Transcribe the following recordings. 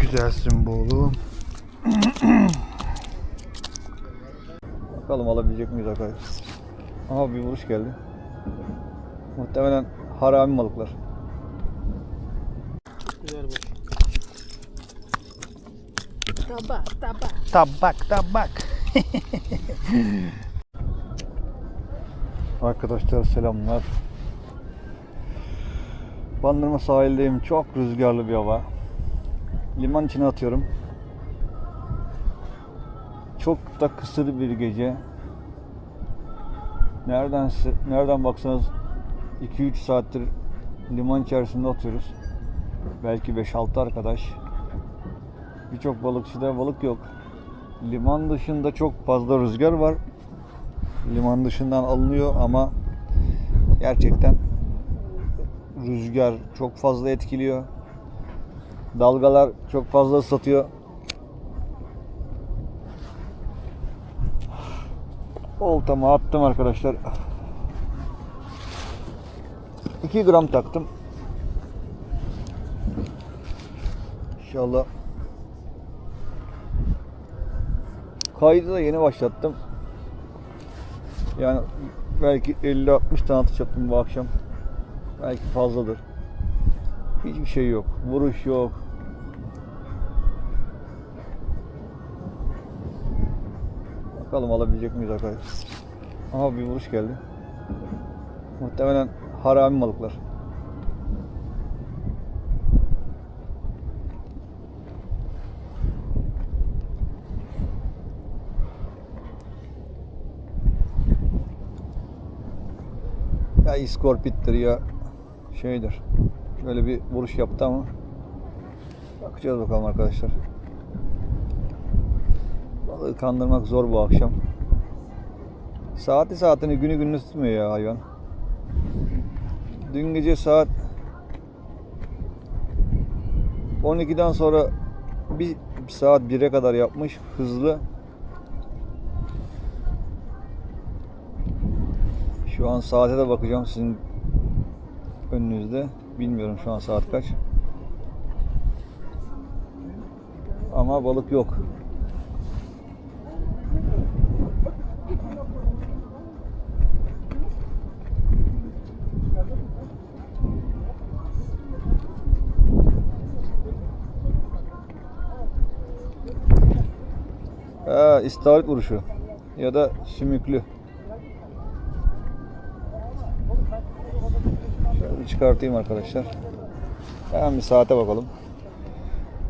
güzelsin bu oğlum. Bakalım alabilecek miyiz arkadaşlar. Aha bir vuruş geldi. Muhtemelen harami balıklar. Güzel boş. Tabak tabak. Tabak tabak. Arkadaşlar selamlar. Bandırma sahildeyim. Çok rüzgarlı bir hava. Liman içine atıyorum. Çok da kısır bir gece. Nereden nereden baksanız 2-3 saattir liman içerisinde atıyoruz. Belki 5-6 arkadaş. Birçok balıkçıda balık yok. Liman dışında çok fazla rüzgar var. Liman dışından alınıyor ama gerçekten rüzgar çok fazla etkiliyor. Dalgalar çok fazla ıslatıyor. Oltamı attım arkadaşlar. 2 gram taktım. İnşallah Kaydı da yeni başlattım. Yani belki 50-60 tane atış yaptım bu akşam. Belki fazladır. Hiçbir şey yok. Vuruş yok. Bakalım alabilecek miyiz arkadaşlar. Aha bir vuruş geldi. Muhtemelen harami balıklar. Ya iskorpittir ya şeydir. Böyle bir vuruş yaptı ama bakacağız bakalım arkadaşlar. Balığı kandırmak zor bu akşam. Saati saatini günü gününü tutmuyor ya hayvan. Dün gece saat 12'den sonra bir saat 1'e kadar yapmış hızlı. Şu an saate de bakacağım sizin önünüzde. Bilmiyorum şu an saat kaç. Ama balık yok. Ha, istavrit vuruşu ya da sümüklü. Şöyle çıkartayım arkadaşlar. Hemen bir saate bakalım.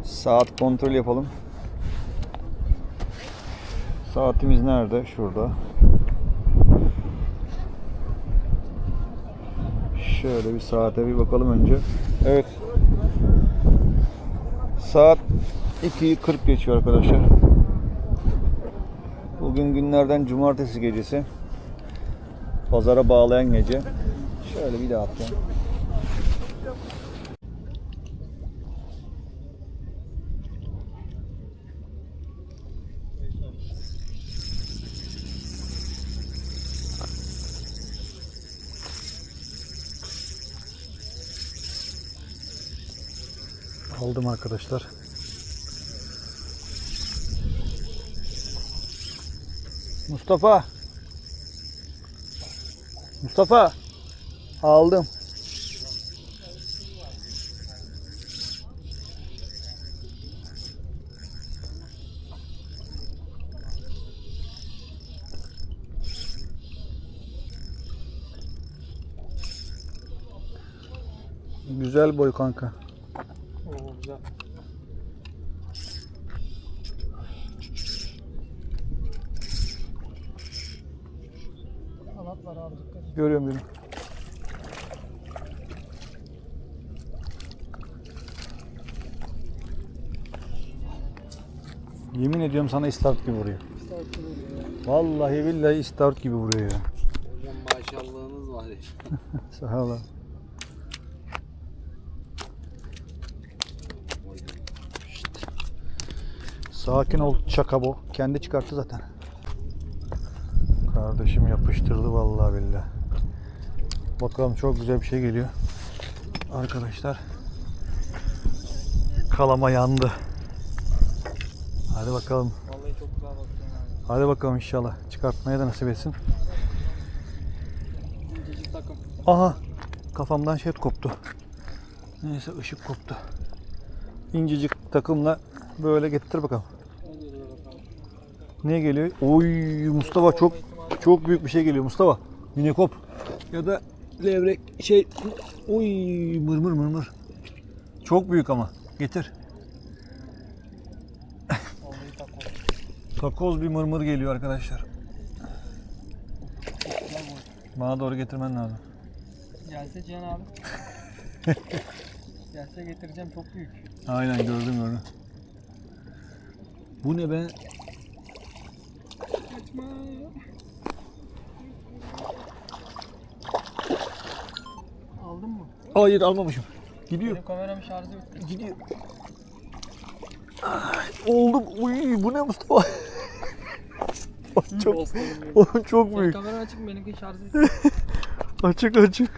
Saat kontrol yapalım. Saatimiz nerede? Şurada. Şöyle bir saate bir bakalım önce. Evet. Saat 2'yi 40 geçiyor arkadaşlar. Bugün günlerden cumartesi gecesi. Pazara bağlayan gece. Şöyle bir daha atacağım. Aldım arkadaşlar. Mustafa. Mustafa. Aldım. Güzel boy kanka. Oo güzel. Görüyorum beni. Yemin ediyorum sana istart gibi vuruyor. İstavrit vuruyor ya. Vallahi billahi istart gibi vuruyor ya. Hocam maşallahınız var ya. Sağ ol. abi. Şşt. Sakin ol çakabo. Kendi çıkarttı zaten. Kardeşim yapıştırdı vallahi billahi. Bakalım çok güzel bir şey geliyor. Arkadaşlar. Kalama yandı. Hadi bakalım. Vallahi çok güzel bakıyorsun. Hadi bakalım inşallah. Çıkartmaya da nasip etsin. Aha kafamdan şey koptu. Neyse ışık koptu. İncecik takımla böyle getir bakalım. Ne geliyor? Oy Mustafa çok çok büyük bir şey geliyor Mustafa. Minekop ya da levrek şey oy mırmır mırmır. Çok büyük ama. Getir. Takoz bir mırmır geliyor arkadaşlar. Bana doğru getirmen lazım. Gelse Cihan abi. Gelse getireceğim çok büyük. Aynen gördüm gördüm. Bu ne be? Kaçma. Aldın mı? Hayır almamışım. Gidiyor. Benim kameramın şarjı bitti. Gidiyor. Ay, Oldum. Uy bu ne Mustafa? çok oğlum çok büyük. kameran açık? Benimki şarjı bitti. Açık açık.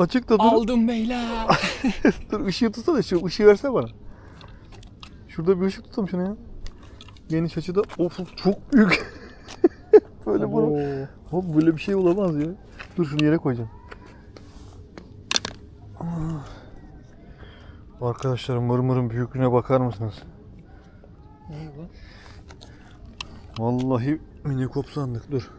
Açık da dur. Aldım beyler. Dur ışığı tutsana şu ışığı versene bana. Şurada bir ışık tutalım şuna ya. Geniş açıda. Of çok büyük. böyle bunu. Hop böyle bir şey olamaz ya. Dur şunu yere koyacağım. Arkadaşlar mırmırın büyüklüğüne bakar mısınız? Ne bu? Vallahi minikop sandık dur.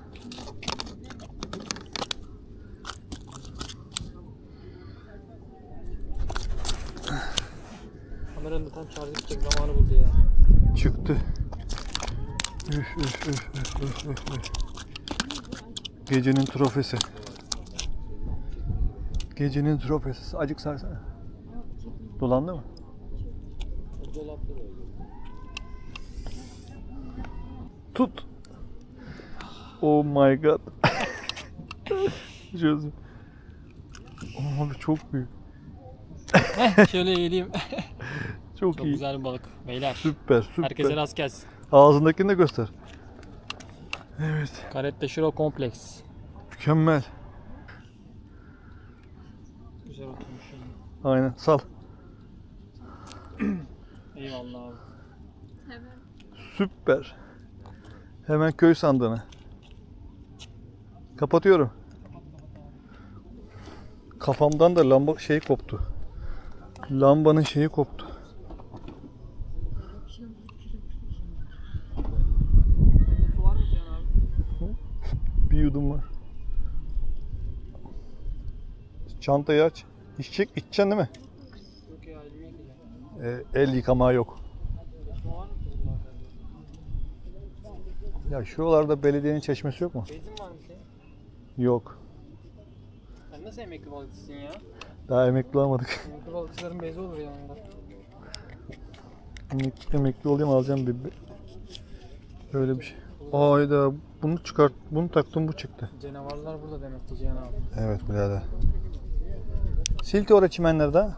Kameranın da tam şarjı bitecek zamanı buldu ya. Çıktı. Üf üf üf üf üf üf. Gecenin trofesi. Gecenin trofesi. Acık sarsana. Dolandı mı? Tut. Oh my god. Çözdüm. Abi çok büyük. Şöyle geleyim. Çok, Çok iyi. güzel bir balık. Beyler. Süper süper. Herkese rast gelsin. Ağzındakini de göster. Evet. Karette Şiro kompleks. Mükemmel. Güzel oturmuş yani. Aynen. Sal. Eyvallah abi. Süper. Hemen köy sandığına. Kapatıyorum. Kafamdan da lamba şey koptu. Lambanın şeyi koptu. Bir yudum var. Çantayı aç. İçecek, içeceksin değil mi? Yok ya elimi yıkayacağım. Ee, el yıkama yok. Ya şuralarda belediyenin çeşmesi yok mu? Benzin var mı senin? Yok. Sen nasıl emekli balıkçısın ya? Daha emekli olamadık. Emekli balıkçıların bezi olur yanında. Emekli, emekli olayım alacağım bir bir- Öyle bir şey. Ayda bunu çıkart, bunu taktım bu çıktı. Canavarlar burada demek ki Cihan abi. Evet birader. Silti oraya çimenlerde.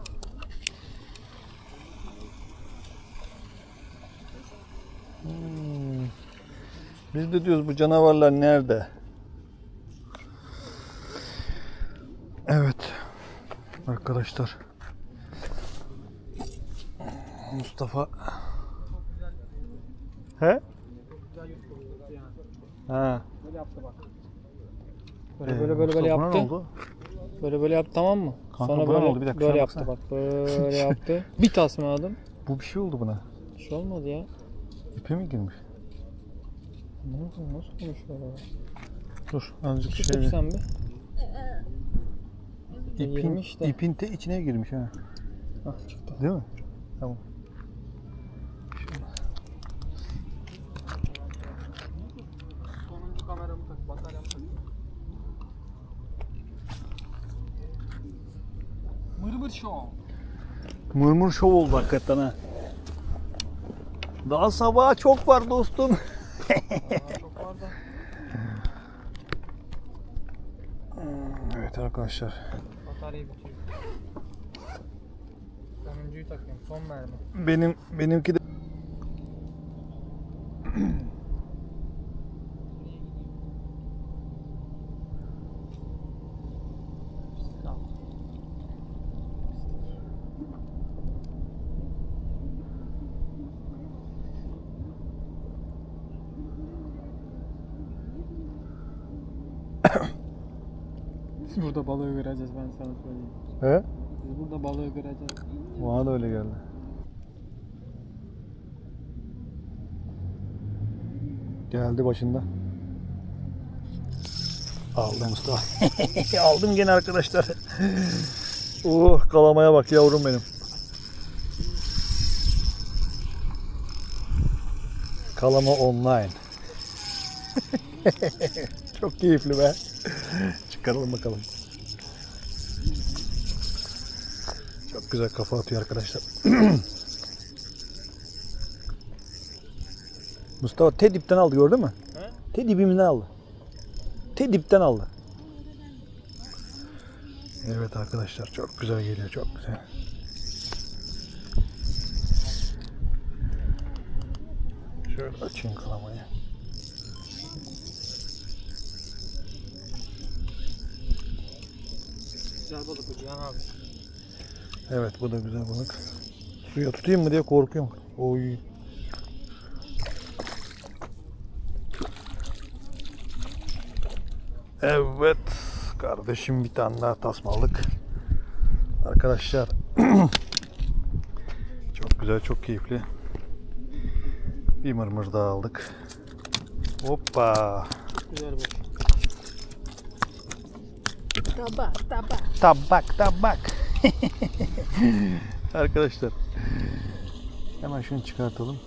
Hmm. Biz de diyoruz bu canavarlar nerede? Evet. Arkadaşlar. Mustafa. He? Ha. Böyle yaptı bak. Böyle Ee, böyle böyle böyle yaptı. oldu? Böyle böyle yaptı tamam mı? Kanka Sonra ne böyle, oldu? Bir dakika, böyle yaptı baksana. bak. Böyle yaptı. Bir tasma aldım. Bu bir şey oldu buna. Bir şey olmadı ya. İpe mi girmiş? Nasıl, nasıl konuşuyor ya? Dur azıcık Çıkıp şöyle. sen bir. İpin, girmiş de. ipin te içine girmiş ha. Ah çıktı. Değil mi? Tamam. Mırmır show. Mırmır şov oldu hakikaten ha. Daha sabaha çok var dostum. Çok var da. Evet arkadaşlar. Batarya bitiyor. Sonuncuyu takıyorum. Son mermi. Benim benimki de Biz burada balığı göreceğiz ben sana söyleyeyim. He? Biz burada balığı göreceğiz. Bana da öyle geldi. Geldi başında. Aldım usta. Aldım gene arkadaşlar. oh kalamaya bak yavrum benim. Kalama online. Çok keyifli be. Çıkaralım bakalım. Güzel kafa atıyor arkadaşlar. Mustafa te dipten aldı gördün mü? He? Te dibimden aldı. Te dipten aldı. Evet arkadaşlar çok güzel geliyor çok güzel. Şöyle açayım kalamayı. Güzel balık bu Cihan abi. Evet bu da güzel balık. Suya tutayım mı diye korkuyorum. Oy. Evet kardeşim bir tane daha tasmalık. Arkadaşlar çok güzel çok keyifli. Bir mırmır daha aldık. Hoppa. Güzel balık. Tabak tabak. Arkadaşlar. Hemen şunu çıkartalım.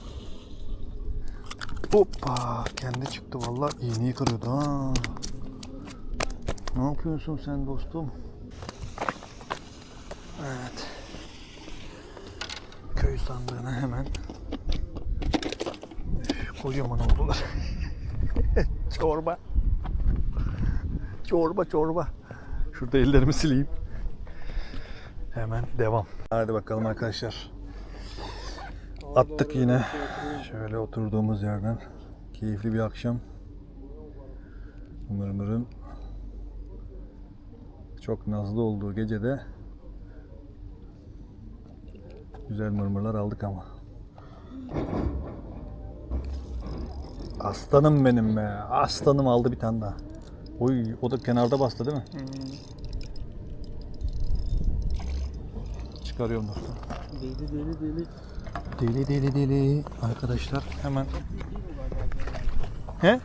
Hoppa. Kendi çıktı vallahi iğneyi kırıyordu ha. Ne yapıyorsun sen dostum? Evet. Köy sandığına hemen Üf, kocaman oldular. çorba. Çorba çorba. Şurada ellerimi sileyim. Hemen devam. Hadi bakalım arkadaşlar. Attık yine. Şöyle oturduğumuz yerden. Keyifli bir akşam. Mırmır'ın çok nazlı olduğu gecede güzel mırmırlar aldık ama. Aslanım benim be. Aslanım aldı bir tane daha. Oy o da kenarda bastı değil mi? Çıkarıyorum dostum. Deli deli deli. Deli deli deli arkadaşlar hemen. He?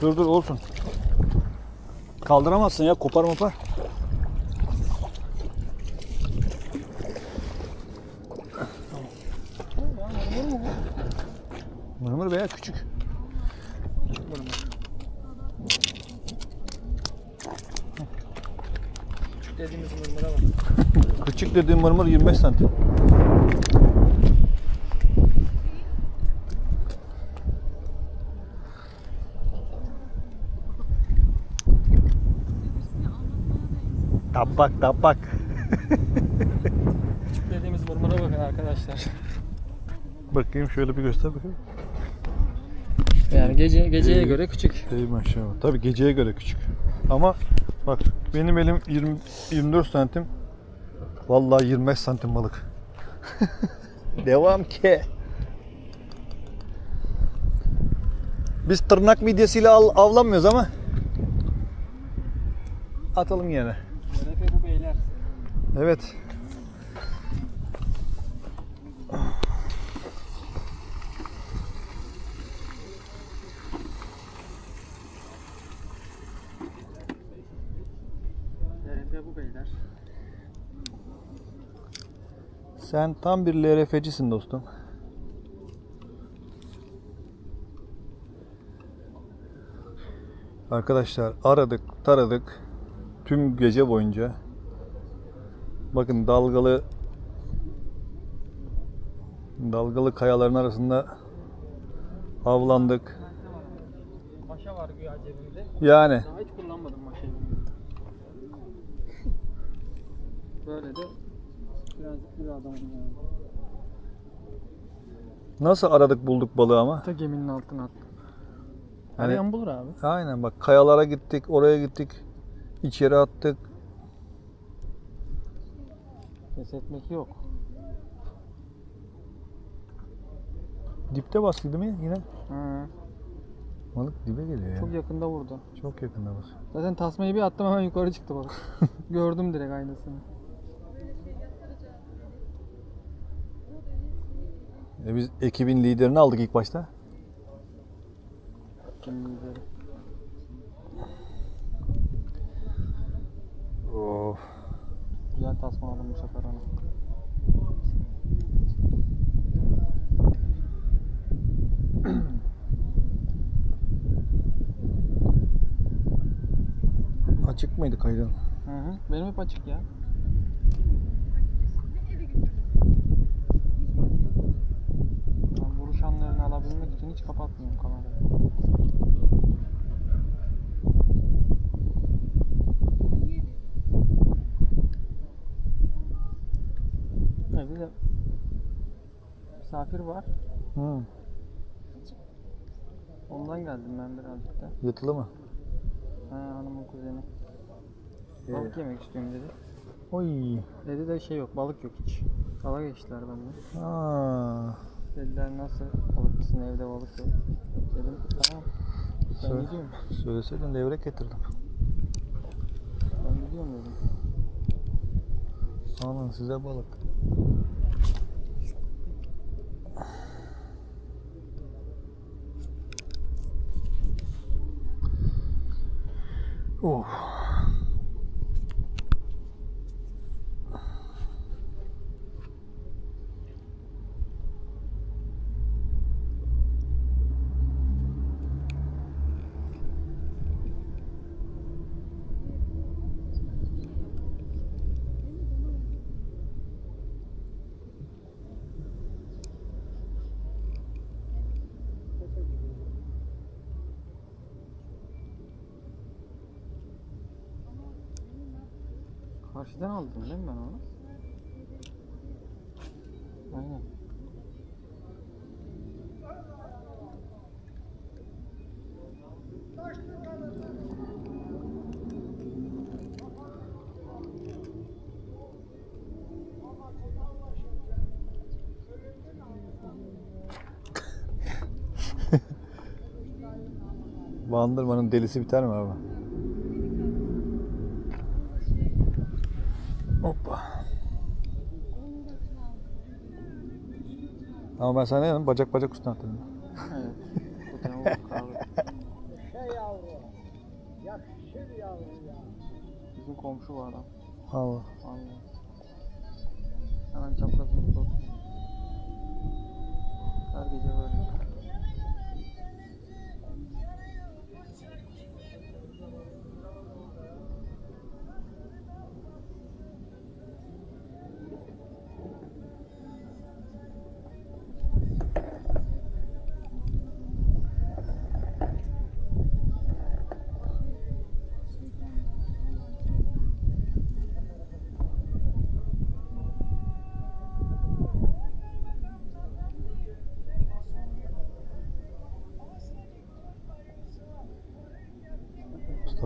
Dur dur olsun. Kaldıramazsın ya kopar mopar. Mırmır veya küçük. Küçük dediğimiz mırmıra bak. Küçük dediğim mırmır 25 santim. Tabak tabak. Küçük dediğimiz mırmıra bakın arkadaşlar. Bakayım şöyle bir göster bakayım. Yani gece geceye göre küçük. Ey maşallah. Tabii geceye göre küçük. Ama bak benim elim 20, 24 santim. Vallahi 25 santim balık. Devam ki. Biz tırnak midyesiyle al, avlanmıyoruz ama atalım yine. Efe bu beyler. Evet. Sen tam bir LRF'cisin dostum. Arkadaşlar aradık, taradık tüm gece boyunca. Bakın dalgalı dalgalı kayaların arasında avlandık. Maşa var güya cebimde. Yani Daha hiç kullanmadım maşayı. Böyle de bir adamım yani. nasıl aradık bulduk balığı ama? Ta geminin altına attım. Hani- Arayan bulur abi. Aynen bak kayalara gittik, oraya gittik, içeri attık. Pes etmek yok. Dipte bastı değil mi yine? Hı. Balık dibe geliyor ya. Çok Çok, yakında vurdu. yakında bak. Zaten tasmayı bir attım hemen yukarı çıktı balık. Gördüm direkt aynısını. E biz ekibin liderini aldık ilk başta. Lideri. Of. Güzel tasmaladım bu sefer onu. Açık mıydı kaydın? Hı hı. Benim hep açık ya. Ben vuruş anlarını için hiç kapatmıyorum kamerayı. Evde de misafir var. Hı. Ondan geldim ben birazcık da. Yatılı mı? Ha, hanımın kuzeni. Ee, Balık yemek istiyorum dedi. Oy. Dedi de şey yok, balık yok hiç. Dala geçtiler benden. Aa. Dediler nasıl balıkçısın evde balık yok. Dedim tamam. Ben Söyle. gidiyorum. Söyleseydin levrek getirdim. Ben gidiyorum dedim. Alın size balık. Oh. Karşıdan aldım değil mi ben onu? Aynen. Bandırmanın delisi biter mi abi? Hoppa. Ama ben sana ne dedim? Bacak bacak üstüne attım. Evet. Şey yavru. Yakışır yavru ya. Bizim komşu var adam. Allah. Vallahi.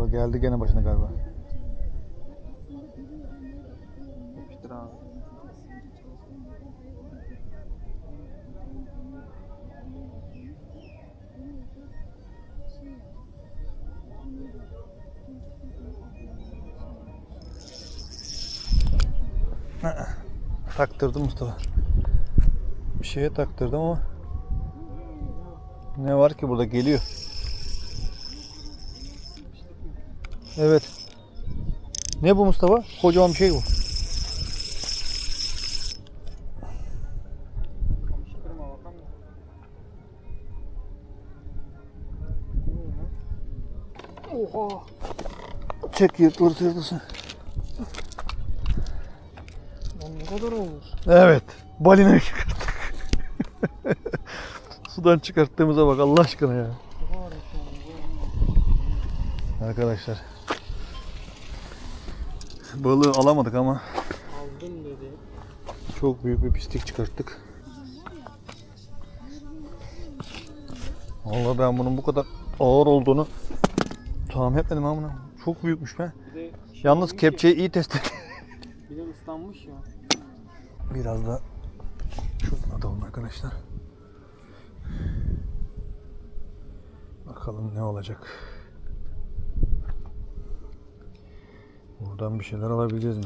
Mustafa geldi gene başına galiba. Yapıştır abi. Taktırdım Mustafa. Bir şeye taktırdım ama ne var ki burada geliyor. Evet. Ne bu Mustafa? Kocaman bir şey bu. Oha. Çek yırtılır yırtılsın. Lan ne kadar olur? Evet. Balinayı çıkarttık. Sudan çıkarttığımıza bak Allah aşkına ya. Arkadaşlar. Balığı alamadık ama Aldım dedi. çok büyük bir pislik çıkarttık. Vallahi ben bunun bu kadar ağır olduğunu tahmin etmedim bunu. Çok büyükmüş be. Bir de şey Yalnız olmuş ya, kepçeyi iyi test et. Bir de ıslanmış ya. Biraz da şuradan atalım arkadaşlar. Bak Bakalım ne olacak. Buradan bir şeyler alabileceğiz mi?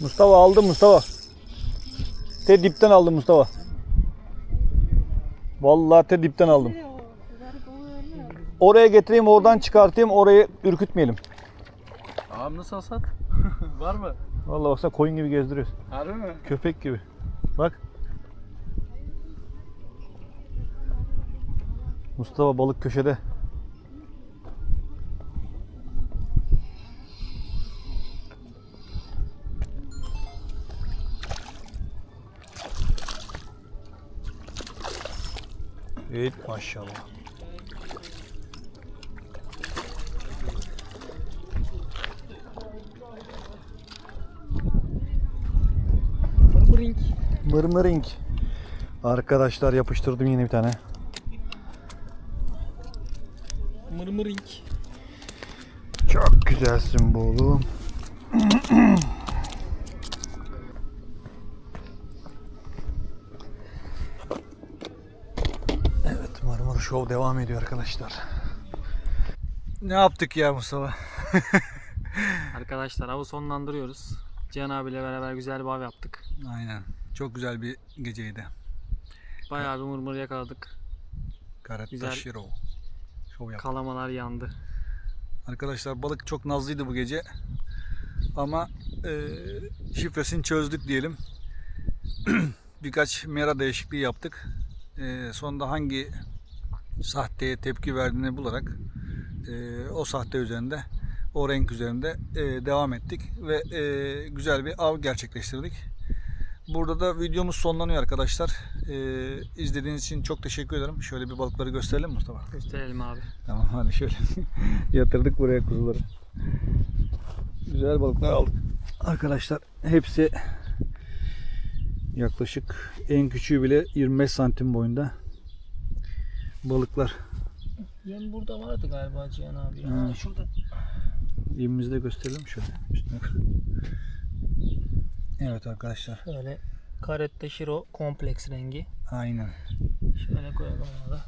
Mustafa aldım Mustafa. Te dipten aldım Mustafa. Vallahi te dipten aldım. Oraya getireyim oradan çıkartayım orayı ürkütmeyelim. Ağam nasıl hasat? Var mı? Vallahi baksana koyun gibi gezdiriyoruz. Harbi mi? Köpek gibi. Bak. Mustafa balık köşede. Evet maşallah. Mırmırink. Mırmırink. Arkadaşlar yapıştırdım yine bir tane. Mırmırink. Çok güzelsin bu oğlum. Show devam ediyor arkadaşlar. Ne yaptık ya Mustafa? Arkadaşlar avı sonlandırıyoruz. Cihan abiyle beraber güzel bir av yaptık. Aynen. Çok güzel bir geceydi. Bayağı bir mırmır yakaladık. Karetta Güzel. Shiro. Show yaptık. Kalamalar yandı. Arkadaşlar balık çok nazlıydı bu gece. Ama e, şifresini çözdük diyelim. Birkaç mera değişikliği yaptık. E, sonunda hangi sahteye tepki verdiğini bularak e, o sahte üzerinde o renk üzerinde e, devam ettik ve e, güzel bir av gerçekleştirdik. Burada da videomuz sonlanıyor arkadaşlar. E, izlediğiniz için çok teşekkür ederim. Şöyle bir balıkları gösterelim Mustafa. Gösterelim abi. Tamam hadi şöyle yatırdık buraya kuzuları. Güzel balıklar aldık. Arkadaşlar hepsi yaklaşık en küçüğü bile 25 santim boyunda balıklar. Yem burada vardı galiba Cihan abi. Ha, Ha, şurada. Yemimizi de gösterelim şöyle. Üstüne. Evet arkadaşlar. Böyle Caretta Shiro kompleks rengi. Aynen. Şöyle koyalım onu da.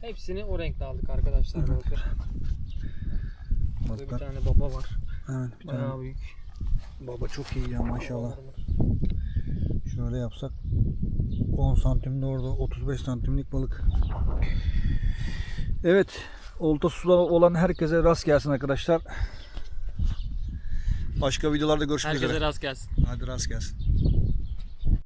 Hepsini o renkte aldık arkadaşlar. Evet. Bakın. Burada bir Balıklar. tane baba var. Evet bir tane. Bayağı büyük. Baba çok iyi ya maşallah. Şöyle yapsak 10 santimde orada 35 santimlik balık. Evet. Olta suda olan herkese rast gelsin arkadaşlar. Başka videolarda görüşmek Herkese üzere. rast gelsin. Hadi rast gelsin.